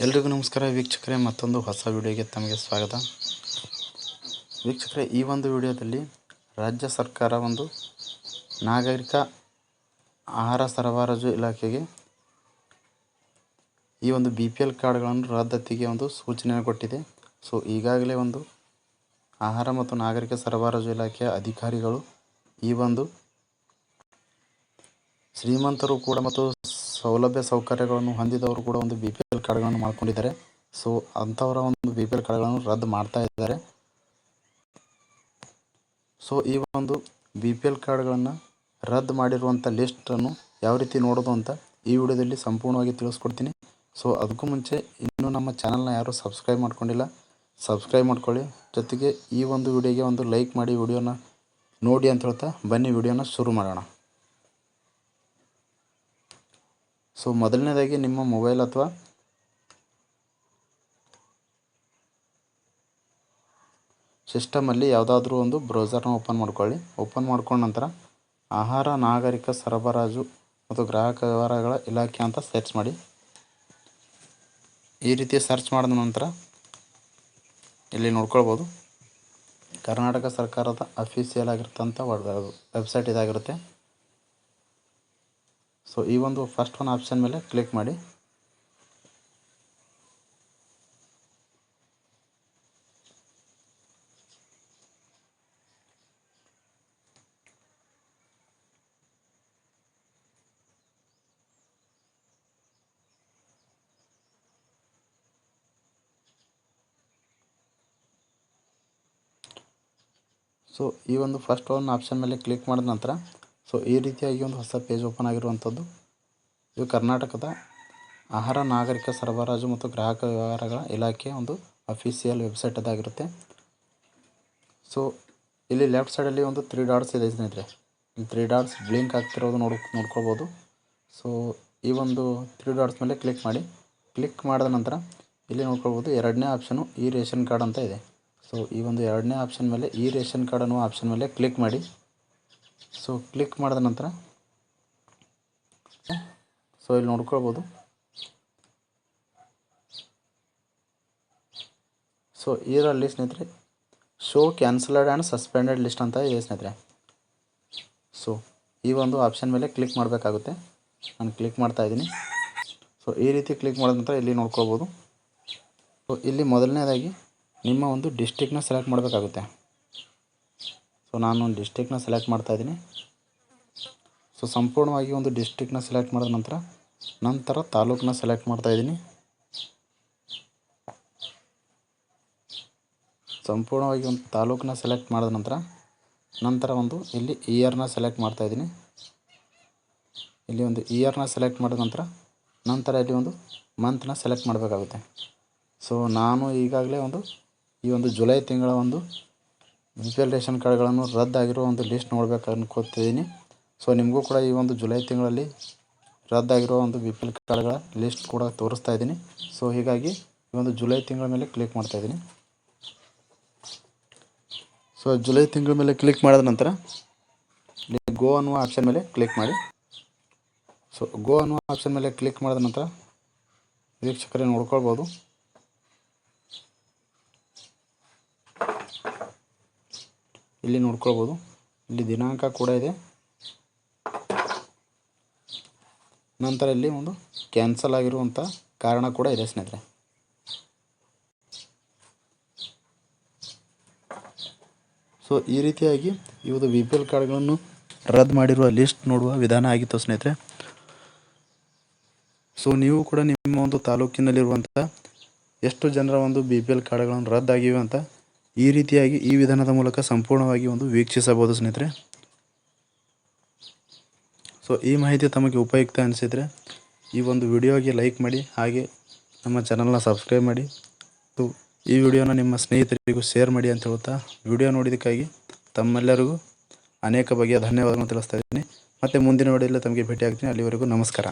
ಎಲ್ರಿಗೂ ನಮಸ್ಕಾರ. ವೀಕ್ಷಕರೇ, ಮತ್ತೊಂದು ಹೊಸ ವಿಡಿಯೋಗೆ ತಮಗೆ ಸ್ವಾಗತ. ವೀಕ್ಷಕರೇ, ಈ ಒಂದು ವಿಡಿಯೋದಲ್ಲಿ ರಾಜ್ಯ ಸರ್ಕಾರ ಒಂದು ನಾಗರಿಕ ಆಹಾರ ಸರಬರಾಜು ಇಲಾಖೆಗೆ ಈ ಒಂದು ಬಿ ಪಿ ಎಲ್ ಕಾರ್ಡ್ಗಳನ್ನು ರದ್ದತಿಗೆ ಒಂದು ಸೂಚನೆ ಕೊಟ್ಟಿದೆ. ಸೊ, ಈಗಾಗಲೇ ಒಂದು ಆಹಾರ ಮತ್ತು ನಾಗರಿಕ ಸರಬರಾಜು ಇಲಾಖೆಯ ಅಧಿಕಾರಿಗಳು ಈ ಒಂದು ಶ್ರೀಮಂತರು ಕೂಡ ಮತ್ತು ಸೌಲಭ್ಯ ಸೌಕರ್ಯಗಳನ್ನು ಹೊಂದಿದವರು ಕೂಡ ಒಂದು ಬಿ ಪಿ ಎಲ್ ಕಾರ್ಡ್ಗಳನ್ನು ಮಾಡ್ಕೊಂಡಿದ್ದಾರೆ. ಸೊ ಅಂಥವರ ಒಂದು ಬಿ ಪಿ ಎಲ್ ಕಾರ್ಡ್ಗಳನ್ನು ರದ್ದು ಮಾಡ್ತಾ ಇದ್ದಾರೆ. ಸೊ ಈ ಒಂದು ಬಿ ಪಿ ಎಲ್ ಕಾರ್ಡ್ಗಳನ್ನು ರದ್ದು ಮಾಡಿರುವಂಥ ಲಿಸ್ಟನ್ನು ಯಾವ ರೀತಿ ನೋಡೋದು ಅಂತ ಈ ವಿಡಿಯೋದಲ್ಲಿ ಸಂಪೂರ್ಣವಾಗಿ ತಿಳಿಸ್ಕೊಡ್ತೀನಿ. ಸೊ ಅದಕ್ಕೂ ಮುಂಚೆ ಇನ್ನೂ ನಮ್ಮ ಚಾನಲ್ನ ಯಾರೂ ಸಬ್ಸ್ಕ್ರೈಬ್ ಮಾಡ್ಕೊಂಡಿಲ್ಲ, ಸಬ್ಸ್ಕ್ರೈಬ್ ಮಾಡ್ಕೊಳ್ಳಿ. ಜೊತೆಗೆ ಈ ಒಂದು ವಿಡಿಯೋಗೆ ಒಂದು ಲೈಕ್ ಮಾಡಿ ವಿಡಿಯೋನ ನೋಡಿ ಅಂತ ಹೇಳ್ತಾ ಬನ್ನಿ, ವಿಡಿಯೋನ ಶುರು ಮಾಡೋಣ. ಸೊ ಮೊದಲನೇದಾಗಿ ನಿಮ್ಮ ಮೊಬೈಲ್ ಅಥವಾ ಸಿಸ್ಟಮಲ್ಲಿ ಯಾವುದಾದ್ರೂ ಒಂದು ಬ್ರೌಸರ್ನ ಓಪನ್ ಮಾಡ್ಕೊಳ್ಳಿ. ಓಪನ್ ಮಾಡ್ಕೊಂಡ ನಂತರ ಆಹಾರ, ನಾಗರಿಕ ಸರಬರಾಜು ಮತ್ತು ಗ್ರಾಹಕ ವ್ಯವಹಾರಗಳ ಇಲಾಖೆ ಅಂತ ಸರ್ಚ್ ಮಾಡಿ. ಈ ರೀತಿ ಸರ್ಚ್ ಮಾಡಿದ ನಂತರ ಇಲ್ಲಿ ನೋಡ್ಕೊಳ್ಬೋದು. ಕರ್ನಾಟಕ ಸರ್ಕಾರದ ಅಫಿಷಿಯಲ್ ಆಗಿರ್ತಂಥ ವೆಬ್ಸೈಟ್ ಇದಾಗಿರುತ್ತೆ. ಸೊ ಈ ಒಂದು ಫಸ್ಟ್ ಒನ್ ಆಪ್ಷನ್ ಮೇಲೆ ಕ್ಲಿಕ್ ಮಾಡಿ. ಸೊ ಈ ಒಂದು ಫಸ್ಟ್ ಒನ್ ಆಪ್ಷನ್ ಮೇಲೆ ಕ್ಲಿಕ್ ಮಾಡಿದ ನಂತರ ಸೊ ಈ ರೀತಿಯಾಗಿ ಒಂದು ಹೊಸ ಪೇಜ್ ಓಪನ್ ಆಗಿರುವಂಥದ್ದು. ಇದು ಕರ್ನಾಟಕದ ಆಹಾರ ನಾಗರಿಕ ಸರಬರಾಜು ಮತ್ತು ಗ್ರಾಹಕ ವ್ಯವಹಾರಗಳ ಇಲಾಖೆ ಒಂದು ಅಫಿಷಿಯಲ್ ವೆಬ್ಸೈಟ್ ಅದಾಗಿರುತ್ತೆ. ಸೊ ಇಲ್ಲಿ ಲೆಫ್ಟ್ ಸೈಡಲ್ಲಿ ಒಂದು ತ್ರೀ ಡಾಟ್ಸ್ ಇದೆ ಸ್ನೇಹಿತರೆ. ಈ ತ್ರೀ ಡಾಟ್ಸ್ ಬ್ಲಿಂಕ್ ಆಗ್ತಿರೋದು ನೋಡ್, ನೋಡ್ಕೊಳ್ಬೋದು. ಸೊ ಈ ಒಂದು ತ್ರೀ ಡಾಟ್ಸ್ ಮೇಲೆ ಕ್ಲಿಕ್ ಮಾಡಿ. ಕ್ಲಿಕ್ ಮಾಡಿದ ನಂತರ ಇಲ್ಲಿ ನೋಡ್ಕೊಳ್ಬೋದು ಎರಡನೇ ಆಪ್ಷನು ಈ ರೇಷನ್ ಕಾರ್ಡ್ ಅಂತ ಇದೆ. ಸೊ ಈ ಒಂದು ಎರಡನೇ ಆಪ್ಷನ್ ಮೇಲೆ ಈ ರೇಷನ್ ಕಾರ್ಡ್ ಅನ್ನೋ ಆಪ್ಷನ್ ಮೇಲೆ ಕ್ಲಿಕ್ ಮಾಡಿ. ಸೊ ಕ್ಲಿಕ್ ಮಾಡಿದ ನಂತರ ಸೊ ಇಲ್ಲಿ ನೋಡ್ಕೊಳ್ಬೋದು. ಸೊ ಇದರಲ್ಲಿ ಸ್ನೇಹಿತರೆ show cancelled and suspended list ಅಂತ ಇದೆ ಸ್ನೇಹಿತರೆ. ಸೊ ಈ ಒಂದು ಆಪ್ಷನ್ ಮೇಲೆ ಕ್ಲಿಕ್ ಮಾಡಬೇಕಾಗುತ್ತೆ. ನಾನು ಕ್ಲಿಕ್ ಮಾಡ್ತಾ ಇದ್ದೀನಿ. ಸೊ ಈ ರೀತಿ ಕ್ಲಿಕ್ ಮಾಡಿದ ನಂತರ ಇಲ್ಲಿ ನೋಡ್ಕೋಬೋದು ಸೊ ಇಲ್ಲಿ ಮೊದಲನೇದಾಗಿ ನಿಮ್ಮ ಒಂದು ಡಿಸ್ಟಿಕ್ನ ಸೆಲೆಕ್ಟ್ ಮಾಡಬೇಕಾಗುತ್ತೆ. ಸೊ ನಾನು ಡಿಸ್ಟಿಕ್ನ ಸೆಲೆಕ್ಟ್ ಮಾಡ್ತಾ ಇದ್ದೀನಿ. ಸೊ ಸಂಪೂರ್ಣವಾಗಿ ಒಂದು ಡಿಸ್ಟಿಕ್ನ ಸೆಲೆಕ್ಟ್ ಮಾಡಿದ ನಂತರ ನಂತರ ತಾಲೂಕನ್ನ ಸೆಲೆಕ್ಟ್ ಮಾಡ್ತಾ ಇದ್ದೀನಿ. ಸಂಪೂರ್ಣವಾಗಿ ಒಂದು ತಾಲೂಕನ್ನ ಸೆಲೆಕ್ಟ್ ಮಾಡಿದ ನಂತರ ನಂತರ ಒಂದು ಇಲ್ಲಿ ಇಯರ್ನ ಸೆಲೆಕ್ಟ್ ಮಾಡ್ತಾ ಇದ್ದೀನಿ. ಇಲ್ಲಿ ಒಂದು ಇಯರ್ನ ಸೆಲೆಕ್ಟ್ ಮಾಡಿದ ನಂತರ ನಂತರ ಇಲ್ಲಿ ಒಂದು ಮಂತ್ನ ಸೆಲೆಕ್ಟ್ ಮಾಡಬೇಕಾಗುತ್ತೆ. ಸೊ ನಾನು ಈಗಾಗಲೇ ಒಂದು ಈ ಒಂದು ಜುಲೈ ತಿಂಗಳ ಒಂದು ಎಲ್ ರೇಷನ್ ಕಾರ್ಡ್ಗಳನ್ನು ರದ್ದಾಗಿರೋ ಒಂದು ಲಿಸ್ಟ್ ನೋಡ್ಬೇಕು ಅನ್ಕೋತಿದ್ದೀನಿ ಸೊ ನಿಮಗೂ ಕೂಡ ಈ ಒಂದು ಜುಲೈ ತಿಂಗಳಲ್ಲಿ ರದ್ದಾಗಿರೋ ಒಂದು ಬಿ ಪಿ ಎಲ್ ಕಾರ್ಡ್ಗಳ ಲಿಸ್ಟ್ ಕೂಡ ತೋರಿಸ್ತಾ ಇದ್ದೀನಿ. ಸೊ ಹೀಗಾಗಿ ಈ ಒಂದು ಜುಲೈ ತಿಂಗಳ ಮೇಲೆ ಕ್ಲಿಕ್ ಮಾಡ್ತಾ ಇದ್ದೀನಿ. ಸೊ ಜುಲೈ ತಿಂಗಳ ಮೇಲೆ ಕ್ಲಿಕ್ ಮಾಡಿದ ನಂತರ ಗೋ ಅನ್ನುವ ಆಪ್ಷನ್ ಮೇಲೆ ಕ್ಲಿಕ್ ಮಾಡಿ. ಸೊ ಗೋ ಅನ್ನುವ ಆಪ್ಷನ್ ಮೇಲೆ ಕ್ಲಿಕ್ ಮಾಡಿದ ನಂತರ ವೀಕ್ಷಕರೇ ನೋಡ್ಕೊಳ್ಬೋದು. ಇಲ್ಲಿ ನೋಡ್ಕೊಳ್ಬೋದು. ಇಲ್ಲಿ ದಿನಾಂಕ ಕೂಡ ಇದೆ. ನಂತರ ಇಲ್ಲಿ ಒಂದು ಕ್ಯಾನ್ಸಲ್ ಆಗಿರುವಂಥ ಕಾರಣ ಕೂಡ ಇದೆ ಸ್ನೇಹಿತರೆ. ಸೊ ಈ ರೀತಿಯಾಗಿ ಇವುದು ಬಿ ಪಿ ಎಲ್ ಕಾರ್ಡ್ಗಳನ್ನು ರದ್ದು ಮಾಡಿರುವ ಲಿಸ್ಟ್ ನೋಡುವ ವಿಧಾನ ಆಗಿತ್ತು ಸ್ನೇಹಿತರೆ. ಸೊ ನೀವು ಕೂಡ ನಿಮ್ಮ ಒಂದು ತಾಲೂಕಿನಲ್ಲಿರುವಂಥ ಎಷ್ಟು ಜನರ ಒಂದು ಬಿ ಪಿ ಎಲ್ ಕಾರ್ಡ್ಗಳನ್ನು ರದ್ದಾಗಿವೆ ಅಂತ ಈ ರೀತಿಯಾಗಿ ಈ ವಿಧಾನದ ಮೂಲಕ ಸಂಪೂರ್ಣವಾಗಿ ಒಂದು ವೀಕ್ಷಿಸಬಹುದು ಸ್ನೇಹಿತರೆ. ಸೊ ಈ ಮಾಹಿತಿ ತಮಗೆ ಉಪಯುಕ್ತ ಅನಿಸಿದರೆ ಈ ಒಂದು ವಿಡಿಯೋಗೆ ಲೈಕ್ ಮಾಡಿ, ಹಾಗೆ ನಮ್ಮ ಚಾನಲ್ನ ಸಬ್ಸ್ಕ್ರೈಬ್ ಮಾಡಿ. ಮತ್ತು ಈ ವಿಡಿಯೋನ ನಿಮ್ಮ ಸ್ನೇಹಿತರಿಗೂ ಶೇರ್ ಮಾಡಿ ಅಂತ ಹೇಳ್ತಾ ವಿಡಿಯೋ ನೋಡಿದ್ದಕ್ಕಾಗಿ ತಮ್ಮೆಲ್ಲರಿಗೂ ಅನೇಕ ಬಗೆಯ ಧನ್ಯವಾದಗಳನ್ನು ತಿಳಿಸ್ತಾ ಇದ್ದೀನಿ. ಮತ್ತು ಮುಂದಿನ ವಿಡಿಯೋದಲ್ಲಿ ತಮಗೆ ಭೇಟಿ ಆಗ್ತೀನಿ ಅಲ್ಲಿವರೆಗೂ ನಮಸ್ಕಾರ.